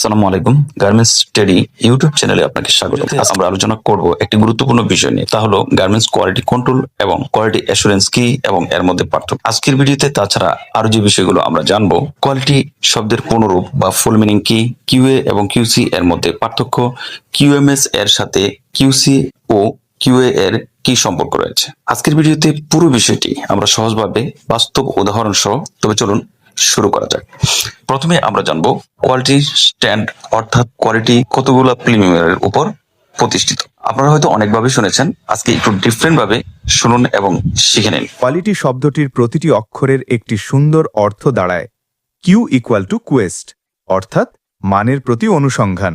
আসসালামু আলাইকুম। Garments study YouTube চ্যানেলে আপনাকে স্বাগত। আজ আমরা আলোচনা করব একটি গুরুত্বপূর্ণ বিষয় নিয়ে। তা হলো গার্মেন্টস কোয়ালিটি কন্ট্রোল এবং কোয়ালিটি অ্যাসুরেন্স কি এবং এর মধ্যে পার্থক্য। আজকের ভিডিওতে তাছাড়া আরও যে বিষয়গুলো আমরা জানব কোয়ালিটি শব্দের পুনরূপ বা ফুল মিনিং কি কিউএ এবং কিউসি এর মধ্যে পার্থক্য কিউএমএস এর সাথে কিউসি ও কিউএ এর কি সম্পর্ক রয়েছে। আজকের ভিডিওতে পুরো বিষয়টি আমরা সহজভাবে বাস্তব উদাহরণ সহ তবে চলুন শুরু করা যাক। প্রথমে আমরা জানব কোয়ালিটি স্ট্যান্ড অর্থাৎ কোয়ালিটি কতগুলো প্রিমিয়ামের উপর প্রতিষ্ঠিত। আপনারা হয়তো অনেকভাবে শুনেছেন, আজকে একটু ডিফারেন্ট ভাবে শুনুন এবং শিখে নিন। কোয়ালিটি শব্দটির প্রতিটি অক্ষরের একটি সুন্দর অর্থ দাঁড়ায়। কিউ ইকুয়াল টু কুয়েস্ট অর্থাৎ মানের প্রতি অনুসন্ধান।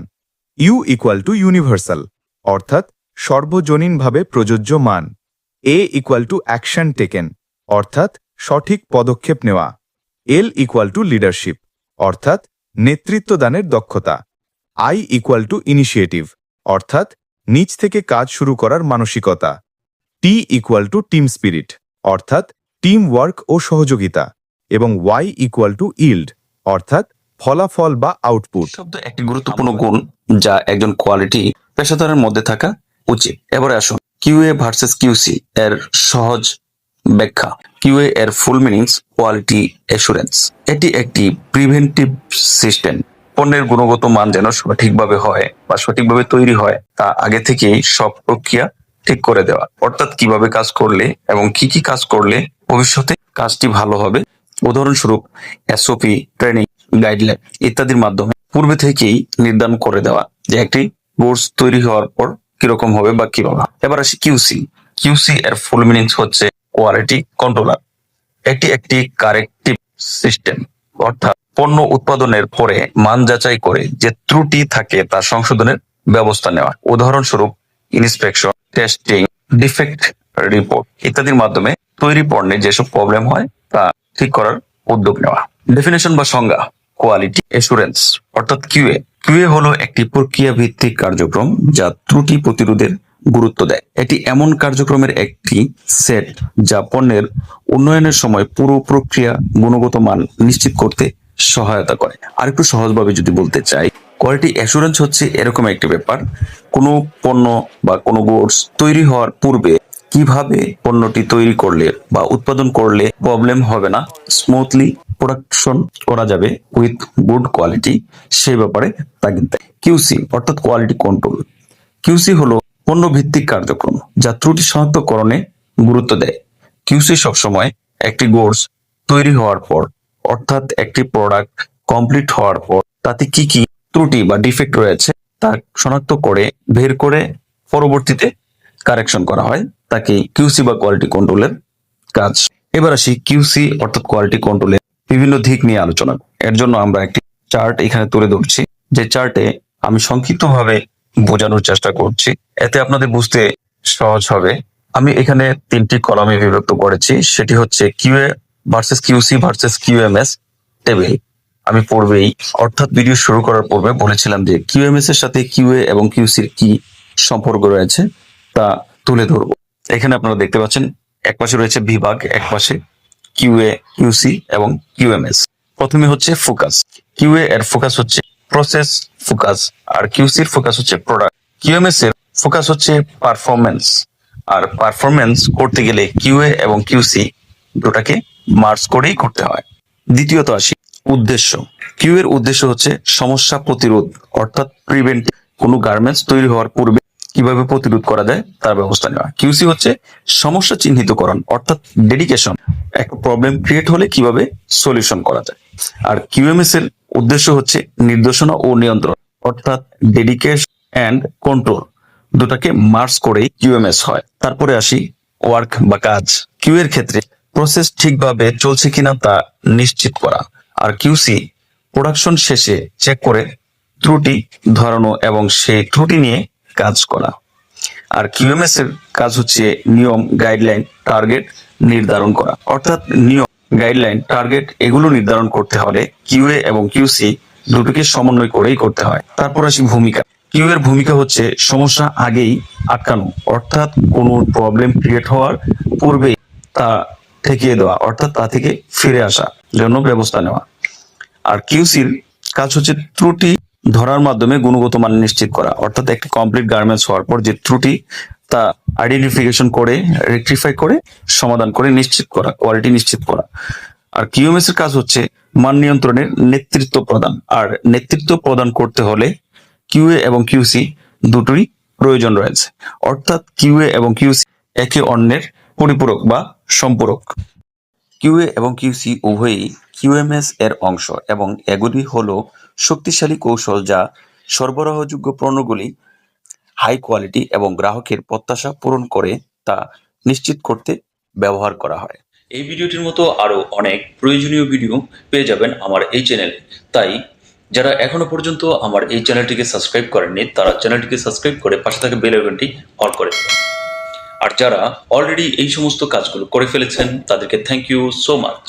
ইউ ইকুয়াল টু ইউনিভার্সাল অর্থাৎ সর্বজনীনভাবে প্রযোজ্য মান। A equal to action taken অর্থাৎ সঠিক পদক্ষেপ নেওয়া। এল ইকুয়াল টু লিডারশিপ অর্থাৎ নেতৃত্বদানের দক্ষতা। আই ইকুয়াল টু ইনিশিয়েটিভ অর্থাৎ নিজ থেকে কাজ শুরু করার মানসিকতা। T equal to team spirit অর্থাৎ টিম ওয়ার্ক ও সহযোগিতা। এবং ওয়াই ইকুয়াল টু ইল্ড অর্থাৎ ফলাফল বা আউটপুট শব্দ একটি গুরুত্বপূর্ণ গুণ যা একজন কোয়ালিটি পেশাদারের মধ্যে থাকা উচিত। এবারে আসুন কিউএ ভার্সেস কিউসি এর সহজ ব্যাখ্যা। কিউএ এর ফুল মিনিংস কোয়ালিটি অ্যাসুরেন্স এটি একটি প্রিভেন্টিভ সিস্টেম পণ্যের গুণগত মান যেন সঠিকভাবে হয় বা সঠিকভাবে তৈরি হয়, তা আগে থেকেই সব প্রক্রিয়া ঠিক করে দেওয়া। অর্থাৎ কীভাবে কাজ করলে এবং কি কি কাজ করলে ভবিষ্যতে কাজটি ভালো হবে। উদাহরণস্বরূপ এসওপি ট্রেনিং গাইডলাইন ইত্যাদির মাধ্যমে পূর্বে থেকেই নির্ধারণ করে দেওয়া যে একটি কোর্স তৈরি হওয়ার পর কীরকম হবে বা কীভাবে। এবার আসি কিউসি কিউসি এর ফুল মিনিংস হচ্ছে কোয়ালিটি কন্ট্রোলার এটি একটি কারেক্টিভ সিস্টেম অর্থাৎ পণ্য উৎপাদনের পরে মান যাচাই করে যে ত্রুটি থাকে তা সংশোধনের ব্যবস্থা নেওয়া। উদাহরণস্বরূপ ইন্সপেকশন টেস্টিং ডিফেক্ট রিপোর্ট ইত্যাদির মাধ্যমে তৈরি পণ্যে যেসব প্রবলেম হয় তা ঠিক করার উদ্যোগ নেওয়া। ডেফিনেশন বা সংজ্ঞা কোয়ালিটি এসুরেন্স অর্থাৎ কিউএ কিউএ হলো একটি প্রক্রিয়া ভিত্তিক কার্যক্রম যা ত্রুটি প্রতিরোধের গুরুত্ব দেয়। এটি এমন কার্যক্রমের একটি সেট যা পণ্যের উন্নয়নের সময় পুরো প্রক্রিয়া গুণগত মান নিশ্চিত করতে সহায়তা করে। আরেকটু সহজভাবে যদি বলতে চাই কোয়ালিটি অ্যাসুরেন্স হচ্ছে এরকম একটি ব্যাপার। কোনো পণ্য বা কোনো গুডস তৈরি হওয়ার পূর্বে কীভাবে পণ্যটি তৈরি করলে বা উৎপাদন করলে প্রবলেম হবে না স্মুথলি প্রোডাকশন করা যাবে উইথ গুড কোয়ালিটি সেই ব্যাপারে তাগিদ দেয়। কিউসি অর্থাৎ কোয়ালিটি কন্ট্রোল কিউসি হলো পণ্য ভিত্তিক কার্যক্রম, যা ত্রুটি শনাক্তকরণে গুরুত্ব দেয়। কিউসি সবসময় একটি গোডস তৈরি হওয়ার পর, অর্থাৎ একটি প্রোডাক্ট কমপ্লিট হওয়ার পর, তাতে কি কি ত্রুটি বা ডিফেক্ট রয়েছে, তা শনাক্ত করে বের করে পরবর্তীতে কারেকশন করা হয়। তাকে কিউসি বা কোয়ালিটি কন্ট্রোলের কাজ। এবার আসি কিউসি অর্থাৎ কোয়ালিটি কন্ট্রোলের বিভিন্ন দিক নিয়ে আলোচনা। এর জন্য আমরা একটি চার্ট এখানে তুলে ধরছি। যে চার্টে আমি সংক্ষিপ্তভাবে বোঝানোর চেষ্টা করছি। এতে আপনাদের বুঝতে সহজ হবে। আমি এখানে তিনটি কলামে বিভক্ত করেছি। সেটি হচ্ছে QA versus QC versus QMS table আমি পূর্বেই, অর্থাৎ ভিডিও শুরু করার পূর্বে বলেছিলাম যে কিউএমএস এর সাথে কিউএ এবং কিউসির কি সম্পর্ক রয়েছে তা তুলে ধরবো। এখানে আপনারা দেখতে পাচ্ছেন, এক পাশে রয়েছে বিভাগ, এক পাশে কিউএ কিউসি এবং কিউএমএস প্রথমে হচ্ছে ফোকাস কিউএ এর ফোকাস হচ্ছে প্রসেস ফোকাস আর কিউসির ফোকাস হচ্ছে প্রোডাক্ট কিউএমএস এর ফোকাস হচ্ছে পারফরমেন্স আর পারফরমেন্স করতে গেলে কিউএ এবং কিউসি দুটাকে মার্চ করেই করতে হয়। দ্বিতীয়ত আসি উদ্দেশ্য। কিউ এর উদ্দেশ্য হচ্ছে সমস্যা প্রতিরোধ, অর্থাৎ প্রিভেন্ট কোনো গার্মেন্টস তৈরি হওয়ার পূর্বে কীভাবে প্রতিরোধ করা যায় তার ব্যবস্থা নেওয়া। কিউসি হচ্ছে সমস্যা চিহ্নিতকরণ, অর্থাৎ ডেডিকেশন একটা প্রবলেম ক্রিয়েট হলে কীভাবে সলিউশন করা যায়। আর কিউএমএস এর উদ্দেশ্য হচ্ছে নির্দেশনা ও নিয়ন্ত্রণ, অর্থাৎ ডেডিকেশন অ্যান্ড কন্ট্রোল দুটাকে মার্চ করেই কিউএমএস হয়। তারপরে আসি ওয়ার্ক বা কাজ। কিউ এর ক্ষেত্রে প্রসেস ঠিকভাবে চলছে কিনা তা নিশ্চিত করা। আর কিউসি প্রোডাকশন শেষে চেক করে ত্রুটি ধরানো এবং সেই ত্রুটি নিয়ে কাজ করা। আর কিউএমএস এর কাজ হচ্ছে নিয়ম গাইডলাইন টার্গেট নির্ধারণ করা। অর্থাৎ নিয়ম গাইডলাইন টার্গেট এগুলো নির্ধারণ করতে হলে কিউএ এবং কিউসি দুটোকে সমন্বয় করেই করতে হয়। তারপর আসি ভূমিকা। কিউ এর ভূমিকা হচ্ছে সমস্যা আগেই আটকানো, অর্থাৎ কোনো প্রবলেম ক্রিয়েট হওয়ার পূর্বেই তা ঠেকিয়ে দেওয়া, অর্থাৎ তা থেকে ফিরে আসা জন্য ব্যবস্থা নেওয়া। আর কিউসির কাজ হচ্ছে ত্রুটি ধরার মাধ্যমে গুণগত মান নিশ্চিত করা, অর্থাৎ একটি কমপ্লিট গার্মেন্টস হওয়ার পর যে ত্রুটি তা আইডেন্টিফিকেশন করে রেকটিফাই করে, সমাধান করে, নিশ্চিত করা কোয়ালিটি নিশ্চিত করা। আর কিউএমএস এর কাজ হচ্ছে মান নিয়ন্ত্রণের নেতৃত্ব প্রদান। আর নেতৃত্ব প্রদান করতে হলে কিউএ এবং কিউসি দুটোই প্রয়োজন রয়েছে। অর্থাৎ কিউএ এবং কিউসি একে অন্যের পরিপূরক বা সম্পূরক। কিউএ এবং কিউসি উভয়ই কিউএমএস এর অংশ এবং এগুলি হলো শক্তিশালী কৌশল যা সরবরাহযোগ্য পণ্যগুলি হাই কোয়ালিটি এবং গ্রাহকের প্রত্যাশা পূরণ করে তা নিশ্চিত করতে ব্যবহার করা হয়। এই ভিডিওটির মতো আরও অনেক প্রয়োজনীয় ভিডিও পেয়ে যাবেন আমার এই চ্যানেলে তাই, যারা এখনও পর্যন্ত আমার এই চ্যানেলটিকে সাবস্ক্রাইব করেননি, তারা চ্যানেলটিকে সাবস্ক্রাইব করে পাশে থাকা বেল আইকনটি অন করে দেবেন আর যারা অলরেডি এই সমস্ত কাজগুলো করে ফেলেছেন, তাদেরকে থ্যাংক ইউ সো মাচ